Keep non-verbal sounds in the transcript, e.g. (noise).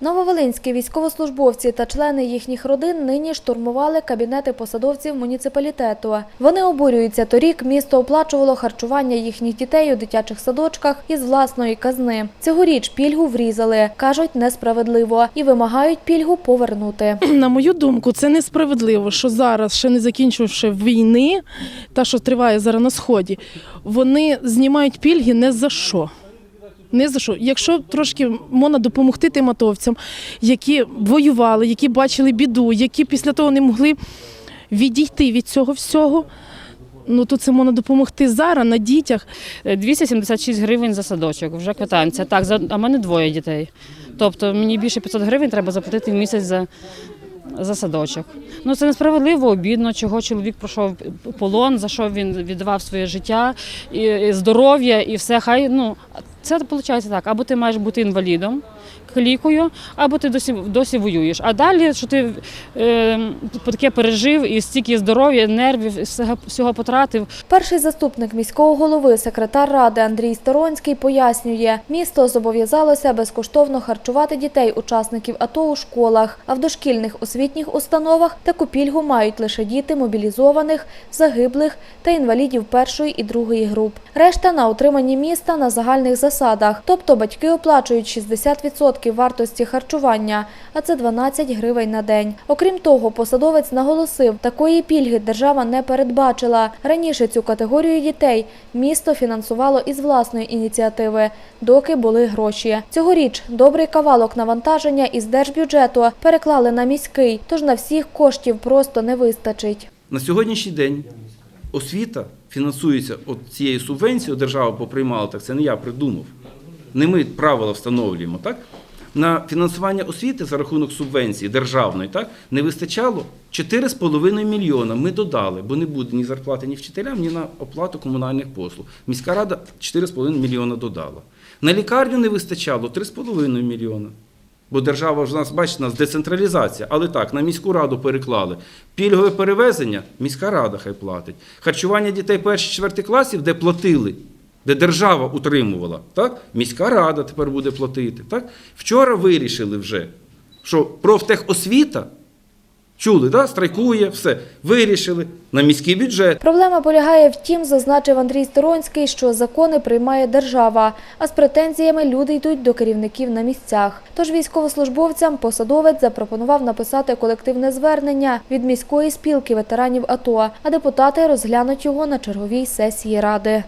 Нововолинські військовослужбовці та члени їхніх родин нині штурмували кабінети посадовців муніципалітету. Вони обурюються. Торік місто оплачувало харчування їхніх дітей у дитячих садочках із власної казни. Цьогоріч пільгу врізали, кажуть, несправедливо і вимагають пільгу повернути. (clears throat) На мою думку, це несправедливо, що зараз, ще не закінчивши війни, та що триває зараз на сході, вони знімають пільги не за що. Не за що. Якщо трошки можна допомогти тим атовцям, які воювали, які бачили біду, які після того не могли відійти від цього всього, ну то це можна допомогти зараз на дітях. 276 гривень за садочок, вже квитанція. Так, за, а в мене двоє дітей. Тобто мені більше 500 гривень треба заплатити в місяць за, за садочок. Ну це несправедливо, обідно, чого чоловік пройшов полон, за що він віддавав своє життя, і, і здоров'я, і все. Хай ну це виходить так. Або ти маєш бути інвалідом, клікою, або ти досі досі воюєш. А далі, що ти е, таке пережив і стільки здоров'я, нервів, всього, всього потратив. Перший заступник міського голови, секретар ради Андрій Сторонський пояснює, місто зобов'язалося безкоштовно харчувати дітей учасників АТО у школах, а в дошкільних освітніх установах таку пільгу мають лише діти мобілізованих, загиблих та інвалідів першої і другої груп. Решта на утриманні міста на загальних засадах, тобто батьки оплачують 60% вартості харчування, а це 12 гривень на день. Окрім того, посадовець наголосив, такої пільги держава не передбачила. Раніше цю категорію дітей місто фінансувало із власної ініціативи, доки були гроші. Цьогоріч добрий кавалок навантаження із держбюджету переклали на міський, тож на всіх коштів просто не вистачить. На сьогоднішній день освіта фінансується от цією субвенцією, держава поприймала, так це не я придумав. Не ми правила встановлюємо, так? На фінансування освіти за рахунок субвенції державної так, не вистачало 4,5 мільйона. Ми додали, бо не буде ні зарплати ні вчителям, ні на оплату комунальних послуг. Міська рада 4,5 мільйона додала. На лікарню не вистачало 3,5 мільйона. Бо держава ж нас, бачите, у нас децентралізація. Але так, на міську раду переклали. Пільгове перевезення міська рада хай платить. Харчування дітей перших четвертих класів, де платили, де держава утримувала, так? міська рада тепер буде платити. Так? Вчора вирішили вже, що профтехосвіта, чули, да? страйкує, все, вирішили на міський бюджет. Проблема полягає в тім, зазначив Андрій Сторонський, що закони приймає держава, а з претензіями люди йдуть до керівників на місцях. Тож військовослужбовцям посадовець запропонував написати колективне звернення від міської спілки ветеранів АТО, а депутати розглянуть його на черговій сесії ради.